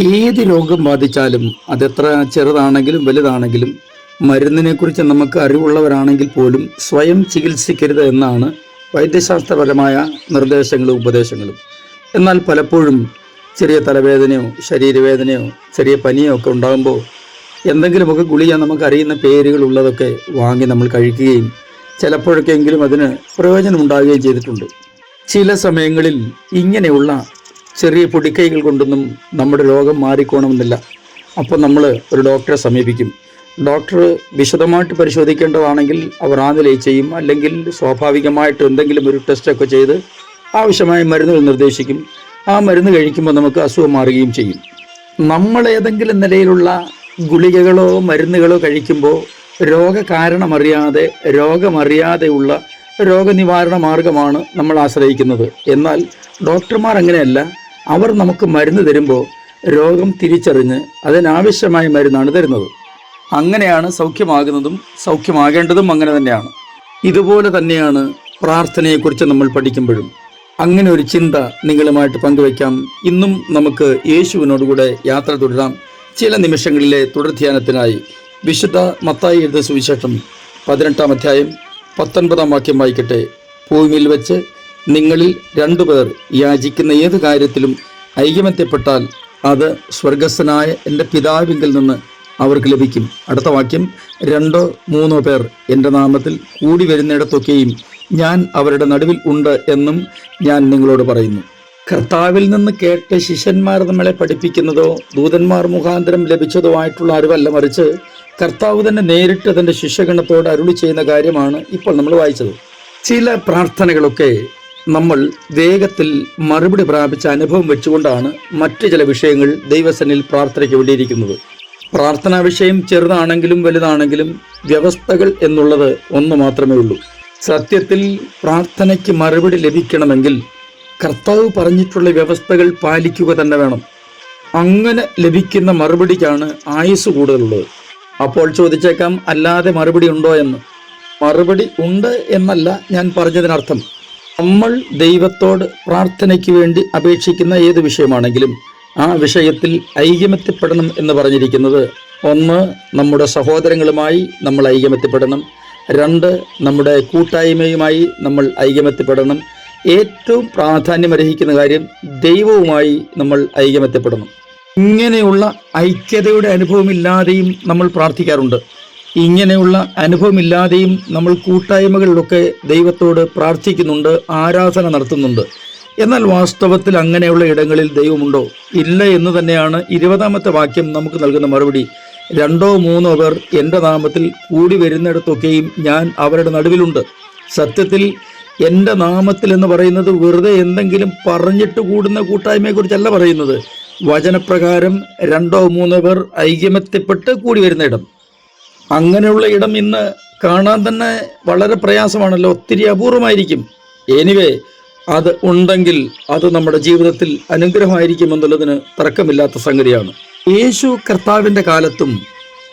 ഏത് രോഗം ബാധിച്ചാലും അതെത്ര ചെറുതാണെങ്കിലും വലുതാണെങ്കിലും മരുന്നിനെക്കുറിച്ച് നമുക്ക് അറിവുള്ളവരാണെങ്കിൽ പോലും സ്വയം ചികിത്സിക്കരുത് എന്നാണ് വൈദ്യശാസ്ത്രപരമായ നിർദ്ദേശങ്ങളും ഉപദേശങ്ങളും. എന്നാൽ പലപ്പോഴും ചെറിയ തലവേദനയോ ശരീരവേദനയോ ചെറിയ പനിയോ ഒക്കെ ഉണ്ടാകുമ്പോൾ എന്തെങ്കിലുമൊക്കെ ഗുളിക നമുക്കറിയുന്ന പേരുകളുള്ളതൊക്കെ വാങ്ങി നമ്മൾ കഴിക്കുകയും ചിലപ്പോഴൊക്കെയെങ്കിലും അതിന് പ്രയോജനം ഉണ്ടാവുകയും ചെയ്തിട്ടുണ്ട്. ചില സമയങ്ങളിൽ ഇങ്ങനെയുള്ള ചെറിയ പൊടിക്കൈകൾ കൊണ്ടൊന്നും നമ്മുടെ രോഗം മാറിക്കോണമെന്നില്ല. അപ്പോൾ നമ്മൾ ഒരു ഡോക്ടറെ സമീപിക്കും. ഡോക്ടർ വിശദമായിട്ട് പരിശോധിക്കേണ്ടതാണെങ്കിൽ അവർ ആ നിലയിൽ ചെയ്യും അല്ലെങ്കിൽ സ്വാഭാവികമായിട്ട് എന്തെങ്കിലും ഒരു ടെസ്റ്റൊക്കെ ചെയ്ത് ആവശ്യമായ മരുന്നുകൾ നിർദ്ദേശിക്കും. ആ മരുന്ന് കഴിക്കുമ്പോൾ നമുക്ക് അസുഖം മാറുകയും ചെയ്യും. നമ്മൾ ഏതെങ്കിലും നിലയിലുള്ള ഗുളികകളോ മരുന്നുകളോ കഴിക്കുമ്പോൾ രോഗകാരണമറിയാതെ രോഗമറിയാതെയുള്ള രോഗനിവാരണ മാർഗമാണ് നമ്മൾ ആശ്രയിക്കുന്നത്. എന്നാൽ ഡോക്ടർമാർ അങ്ങനെയല്ല. അവർ നമുക്ക് മരുന്ന് തരുമ്പോൾ രോഗം തിരിച്ചറിഞ്ഞ് അതിനാവശ്യമായ മരുന്നാണ് തരുന്നത്. അങ്ങനെയാണ് സൗഖ്യമാകുന്നതും സൗഖ്യമാകേണ്ടതും അങ്ങനെ തന്നെയാണ്. ഇതുപോലെ തന്നെയാണ് പ്രാർത്ഥനയെക്കുറിച്ച് നമ്മൾ പഠിക്കുമ്പോഴും. അങ്ങനെ ഒരു ചിന്ത നിങ്ങളുമായിട്ട് പങ്കുവയ്ക്കാം. ഇന്നും നമുക്ക് യേശുവിനോടുകൂടെ യാത്ര തുടരാം. ചില നിമിഷങ്ങളിലെ തുടർധ്യാനത്തിനായി വിശുദ്ധ മത്തായി എഴുത സുവിശേഷം പതിനെട്ടാം അധ്യായം പത്തൊൻപതാം വാക്യം വായിക്കട്ടെ. ഭൂമിയിൽ വെച്ച് നിങ്ങളിൽ രണ്ടുപേർ യാചിക്കുന്ന ഏത് കാര്യത്തിലും ഐക്യമത്യപ്പെട്ടാൽ അത് സ്വർഗസ്ഥനായ എന്റെ പിതാവിങ്കിൽ നിന്ന് അവർക്ക് ലഭിക്കും. അടുത്ത വാക്യം രണ്ടോ മൂന്നോ പേർ എന്റെ നാമത്തിൽ കൂടി വരുന്നിടത്തൊക്കെയും ഞാൻ അവരുടെ നടുവിൽ ഉണ്ട് എന്നും ഞാൻ നിങ്ങളോട് പറയുന്നു. കർത്താവിൽ നിന്ന് കേട്ട് ശിഷ്യന്മാർ നമ്മളെ പഠിപ്പിക്കുന്നതോ ദൂതന്മാർ മുഖാന്തരം ലഭിച്ചതോ ആയിട്ടുള്ള അറിവല്ല. മറിച്ച് കർത്താവ് തന്നെ നേരിട്ട് തന്റെ ശിഷ്യഗണത്തോട് അരുളി ചെയ്യുന്ന കാര്യമാണ് ഇപ്പോൾ നമ്മൾ വായിച്ചത്. ചില പ്രാർത്ഥനകളൊക്കെ നമ്മൾ വേഗത്തിൽ മറുപടി പ്രാപിച്ച അനുഭവം വെച്ചുകൊണ്ടാണ് മറ്റു ചില വിഷയങ്ങൾ ദൈവസനിൽ പ്രാർത്ഥനയ്ക്ക് വേണ്ടിയിരിക്കുന്നത്. പ്രാർത്ഥനാ വിഷയം ചെറുതാണെങ്കിലും വലുതാണെങ്കിലും വ്യവസ്ഥകൾ എന്നുള്ളത് ഒന്ന് മാത്രമേ ഉള്ളൂ. സത്യത്തിൽ പ്രാർത്ഥനയ്ക്ക് മറുപടി ലഭിക്കണമെങ്കിൽ കർത്താവ് പറഞ്ഞിട്ടുള്ള വ്യവസ്ഥകൾ പാലിക്കുക തന്നെ വേണം. അങ്ങനെ ലഭിക്കുന്ന മറുപടിക്കാണ് ആയുസ് കൂടുതലുള്ളത്. അപ്പോൾ ചോദിച്ചേക്കാം അല്ലാതെ മറുപടി ഉണ്ടോ എന്ന്? മറുപടി ഉണ്ട് എന്നല്ല ഞാൻ പറഞ്ഞതിനർത്ഥം. നമ്മൾ ദൈവത്തോട് പ്രാർത്ഥനയ്ക്ക് വേണ്ടി അപേക്ഷിക്കുന്ന ഏത് വിഷയമാണെങ്കിലും ആ വിഷയത്തിൽ ഐകമത്യപ്പെടണം എന്ന് പറഞ്ഞിരിക്കുന്നത് ഒന്ന് നമ്മുടെ സഹോദരങ്ങളുമായി നമ്മൾ ഐകമത്യപ്പെടണം. രണ്ട് നമ്മുടെ കൂട്ടായ്മയുമായി നമ്മൾ ഐകമത്യപ്പെടണം. ഏറ്റവും പ്രാധാന്യം അർഹിക്കുന്ന കാര്യം ദൈവവുമായി നമ്മൾ ഐകമത്യപ്പെടണം. ഇങ്ങനെയുള്ള ഐക്യതയുടെ അനുഭവമില്ലാതെയും നമ്മൾ പ്രാർത്ഥിക്കാറുണ്ട്. ഇങ്ങനെയുള്ള അനുഭവമില്ലാതെയും നമ്മൾ കൂട്ടായ്മകളിലൊക്കെ ദൈവത്തോട് പ്രാർത്ഥിക്കുന്നുണ്ട് ആരാധന നടത്തുന്നുണ്ട്. എന്നാൽ വാസ്തവത്തിൽ അങ്ങനെയുള്ള ഇടങ്ങളിൽ ദൈവമുണ്ടോ? ഇല്ല എന്ന് തന്നെയാണ് ഇരുപതാമത്തെ വാക്യം നമുക്ക് നൽകുന്ന മറുപടി. രണ്ടോ മൂന്നോ പേർ എന്റെ നാമത്തിൽ കൂടി വരുന്നിടത്തൊക്കെയും ഞാൻ അവരുടെ നടുവിലുണ്ട്. സത്യത്തിൽ എന്റെ നാമത്തിൽ എന്ന് പറയുന്നത് വെറുതെ എന്തെങ്കിലും പറഞ്ഞിട്ട് കൂടുന്ന കൂട്ടായ്മയെക്കുറിച്ചല്ല പറയുന്നത്. വചനപ്രകാരം രണ്ടോ മൂന്നോ പേർ ഐക്യമത്യപ്പെട്ട് കൂടി വരുന്ന ഇടം. അങ്ങനെയുള്ള ഇടം ഇന്ന് കാണാൻ തന്നെ വളരെ പ്രയാസമാണല്ലോ. ഒത്തിരി അപൂർവമായിരിക്കും. എനിവേ അത് ഉണ്ടെങ്കിൽ അത് നമ്മുടെ ജീവിതത്തിൽ അനുഗ്രഹമായിരിക്കും എന്നുള്ളതിന് തർക്കമില്ലാത്ത സംഗതിയാണ്. യേശു കർത്താവിന്റെ കാലത്തും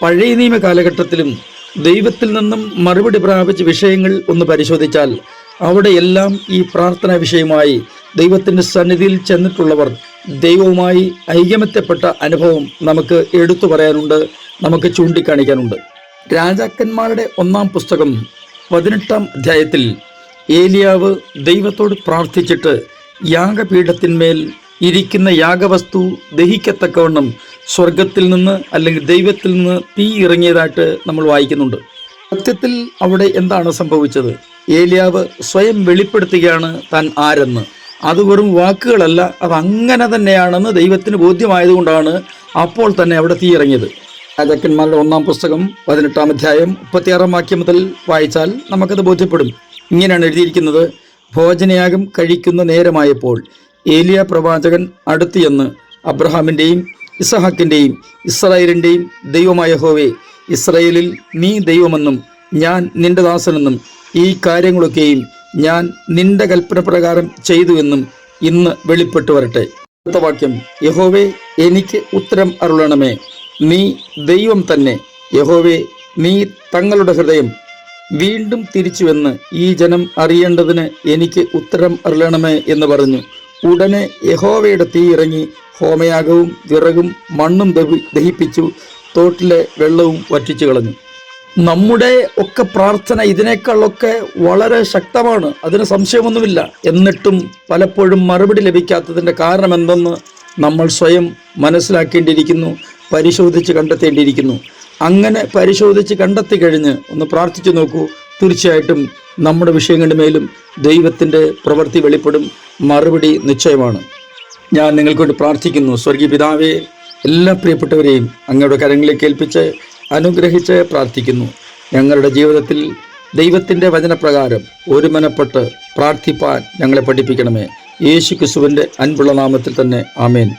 പഴയ നിയമ കാലഘട്ടത്തിലും ദൈവത്തിൽ നിന്നും മറുപടി പ്രാപിച്ച വിഷയങ്ങൾ ഒന്ന് പരിശോധിച്ചാൽ അവിടെയെല്ലാം ഈ പ്രാർത്ഥനാ വിഷയമായി ദൈവത്തിന്റെ സന്നിധിയിൽ ചെന്നിട്ടുള്ളവർ ദൈവവുമായി ഐകമത്യപ്പെട്ട അനുഭവം നമുക്ക് എടുത്തു പറയാനുണ്ട് നമുക്ക് ചൂണ്ടിക്കാണിക്കാനുണ്ട്. രാജാക്കന്മാരുടെ ഒന്നാം പുസ്തകം പതിനെട്ടാം അധ്യായത്തിൽ ഏലിയാവ് ദൈവത്തോട് പ്രാർത്ഥിച്ചിട്ട് യാഗപീഠത്തിന്മേൽ ഇരിക്കുന്ന യാഗവസ്തു ദഹിക്കത്തക്കവണ്ണം സ്വർഗത്തിൽ നിന്ന് അല്ലെങ്കിൽ ദൈവത്തിൽ നിന്ന് തീ ഇറങ്ങിയതായിട്ട് നമ്മൾ വായിക്കുന്നുണ്ട്. സത്യത്തിൽ അവിടെ എന്താണ് സംഭവിച്ചത്? ഏലിയാവ് സ്വയം വെളിപ്പെടുത്തുകയാണ് താൻ ആരെന്ന്. അത് വെറും വാക്കുകളല്ല അത് അങ്ങനെ തന്നെയാണെന്ന് ദൈവത്തിന് ബോധ്യമായതുകൊണ്ടാണ് അപ്പോൾ തന്നെ അവിടെ തീ ഇറങ്ങിയത്. രാജാക്കന്മാരുടെ ഒന്നാം പുസ്തകം പതിനെട്ടാം അധ്യായം മുപ്പത്തിയാറാം വാക്യം മുതൽ വായിച്ചാൽ നമുക്കത് ബോധ്യപ്പെടും. ഇങ്ങനെയാണ് എഴുതിയിരിക്കുന്നത് ഭോജനയാഗം കഴിക്കുന്ന നേരമായപ്പോൾ ഏലിയ പ്രവാചകൻ അടുത്തിയെന്ന് അബ്രഹാമിന്റെയും ഇസഹാക്കിന്റെയും ഇസ്രായേലിന്റെയും ദൈവമായ ഹോവേ ഇസ്രായേലിൽ നീ ദൈവമെന്നും ഞാൻ നിന്റെ ദാസനെന്നും ഈ കാര്യങ്ങളൊക്കെയും ഞാൻ നിന്റെ കൽപ്പന പ്രകാരം ചെയ്തുവെന്നും ഇന്ന് വെളിപ്പെട്ടു വരട്ടെ. അടുത്ത വാക്യം യഹോവേ എനിക്ക് ഉത്തരം അരുളണമേ. നീ ദൈവം തന്നെ. യഹോവെ നീ തങ്ങളുടെ ഹൃദയം. വീണ്ടും തിരിച്ചുവെന്ന് ഈ ജനം അറിയേണ്ടതിന് എനിക്ക് ഉത്തരം അറിയണമേ എന്ന് പറഞ്ഞു. ഉടനെ യഹോവയുടെ തീ ഇറങ്ങി ഹോമയാഗവും വിറകും മണ്ണും ദഹി- ദഹിപ്പിച്ചു. തോട്ടിലെ വെള്ളവും വറ്റിച്ചു കളഞ്ഞു. നമ്മുടെ ഒക്കെ പ്രാർത്ഥന ഇതിനേക്കാളൊക്കെ വളരെ ശക്തമാണ്. അതിന് സംശയമൊന്നുമില്ല. എന്നിട്ടും പലപ്പോഴും മറുപടി ലഭിക്കാത്തതിന്റെ കാരണം എന്തെന്ന് നമ്മൾ സ്വയം മനസ്സിലാക്കേണ്ടിയിരിക്കുന്നു. പരിശോധിച്ച് കണ്ടെത്തേണ്ടിയിരിക്കുന്നു. അങ്ങനെ പരിശോധിച്ച് കണ്ടെത്തി കഴിഞ്ഞ് ഒന്ന് പ്രാർത്ഥിച്ചു നോക്കൂ. തീർച്ചയായിട്ടും നമ്മുടെ വിഷയങ്ങളുടെ മേലും ദൈവത്തിന്റെ പ്രവൃത്തി വെളിപ്പെടും. മറുപടി നിശ്ചയമാണ്. ഞാൻ നിങ്ങൾക്ക് വേണ്ടി പ്രാർത്ഥിക്കുന്നു. സ്വർഗീയ പിതാവേ എല്ലാ പ്രിയപ്പെട്ടവരെയും അങ്ങയുടെ കരങ്ങളിലേക്ക് ഏൽപ്പിച്ച് അനുഗ്രഹിച്ച് പ്രാർത്ഥിക്കുന്നു. ഞങ്ങളുടെ ജീവിതത്തിൽ ദൈവത്തിന്റെ വചനപ്രകാരം ഒരുമനപ്പെട്ട് പ്രാർത്ഥിപ്പാൻ ഞങ്ങളെ പഠിപ്പിക്കണമേ. യേശു ക്രിസ്തുവിന്റെ അൻപുള്ള നാമത്തിൽ തന്നെ ആമേൻ.